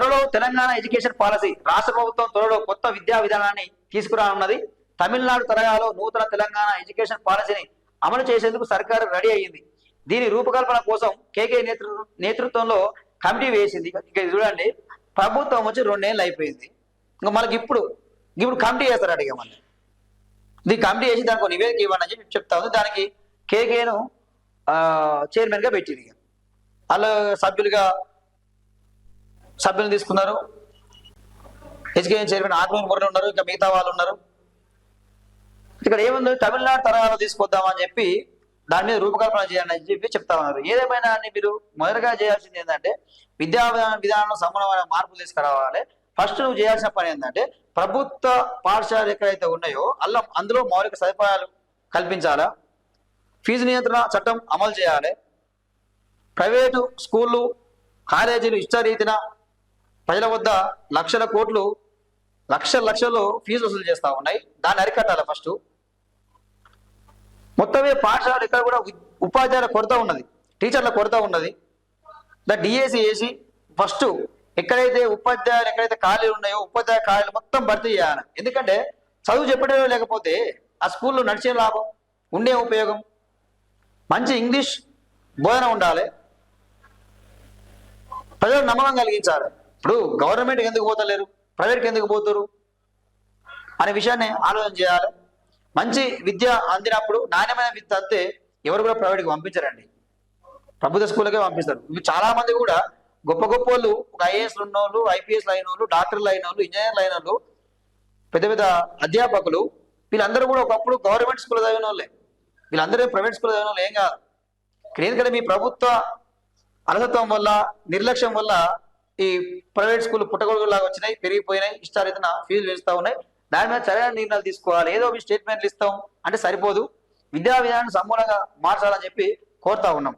త్వరలో Telangana education policy రాష్ట్ర ప్రభుత్వం త్వరలో కొత్త విద్యా విధానాన్ని తీసుకురానున్నది. తమిళనాడు తరహాలో నూతన తెలంగాణ ఎడ్యుకేషన్ పాలసీని అమలు చేసేందుకు సర్కారు రెడీ అయ్యింది. దీని రూపకల్పన కోసం కేకే నేతృ నేతృత్వంలో కమిటీ వేసింది. ఇక ఇది చూడండి. ప్రభుత్వం వచ్చి రెండేళ్ళు అయిపోయింది. ఇంకా మనకి ఇప్పుడు ఇప్పుడు కమిటీ చేస్తారు అడిగా మళ్ళీ? కమిటీ చేసి దానికి నివేదిక ఇవ్వండి అని చెప్పి చెప్తా ఉంది. దానికి కేకేను చైర్మన్గా పెట్టింది అలా సభ్యులుగా సభ్యులు తీసుకున్నారు. ఎడ్యుకేషన్ చైర్మన్ ఆగ్నూరు మురళి ఉన్నారు ఇంకా మిగతా వాళ్ళు ఉన్నారు. ఇక్కడ ఏముంది? తమిళనాడు తరహాలో తీసుకొద్దామని చెప్పి దాని మీద రూపకల్పన చేయాలని చెప్పి చెప్తా ఉన్నారు. ఏదేమైనా అని మీరు మొదటగా చేయాల్సింది ఏంటంటే విద్యా విధానం విధానంలో సమూలమైన మార్పులు తీసుకురావాలి. ఫస్ట్ నువ్వు చేయాల్సిన పని ఏంటంటే ప్రభుత్వ పాఠశాలలు ఎక్కడైతే ఉన్నాయో అల్లం అందులో మౌలిక సదుపాయాలు కల్పించాలా? ఫీజు నియంత్రణ చట్టం అమలు చేయాలి. ప్రైవేటు స్కూళ్ళు కాలేజీలు ఇష్టరీతిన ప్రజల వద్ద లక్షల కోట్లు లక్ష లక్షలు ఫీజు వసూలు చేస్తూ ఉన్నాయి. దాన్ని అరికట్టాలి ఫస్ట్ మొత్తమే పాఠశాలలు ఇక్కడ కూడా ఉపాధ్యాయుల కొరత ఉన్నది. టీచర్ల కొరత ఉన్నది. దా డిఏసి వేసి ఫస్ట్ ఎక్కడైతే ఉపాధ్యాయులు ఎక్కడైతే ఖాళీలు ఉన్నాయో ఉపాధ్యాయ ఖాళీలు మొత్తం భర్తీ చేయాలి. ఎందుకంటే చదువు చెప్పడం లేకపోతే ఆ స్కూల్లో నడిచే లాభం ఉండే ఉపయోగం. మంచి ఇంగ్లీష్ బోధన ఉండాలి. ప్రజలు నమ్మకం కలిగించాలి. ఇప్పుడు గవర్నమెంట్కి ఎందుకు పోతలేరు? ప్రైవేట్కి ఎందుకు పోతారు అనే విషయాన్ని ఆలోచన చేయాలి. మంచి విద్య అందినప్పుడు నాణ్యమైన విద్య అంతే ఎవరు కూడా ప్రైవేట్కి పంపించరండి. ప్రభుత్వ స్కూళ్ళకే పంపిస్తారు. ఇవి చాలా మంది కూడా గొప్ప గొప్ప వాళ్ళు ఒక ఐఏఎస్ ఉన్న వాళ్ళు ఐపీఎస్లు అయిన వాళ్ళు డాక్టర్లు అయిన వాళ్ళు ఇంజనీర్లు అయిన వాళ్ళు పెద్ద పెద్ద అధ్యాపకులు వీళ్ళందరూ కూడా ఒకప్పుడు గవర్నమెంట్ స్కూల్ చదివిన వాళ్ళే. వీళ్ళందరూ ప్రైవేట్ స్కూల్ చదివిన వాళ్ళు ఏం కాదు. ఎందుకంటే మీ ప్రభుత్వ అలసత్వం వల్ల నిర్లక్ష్యం వల్ల ఈ ప్రైవేట్ స్కూల్ పుట్టగొడుగులాగా వచ్చినాయి పెరిగిపోయినాయి ఇష్టారీతన ఫీజులు పెంచుతా ఉన్నాయి. దాని మీద సరైన నిర్ణయాలు తీసుకోవాలి. ఏదో ఒక స్టేట్మెంట్లు ఇస్తాం అంటే సరిపోదు. విద్యా విధానాన్ని సమూలంగా మార్చాలని చెప్పి కోరుతా ఉన్నాం.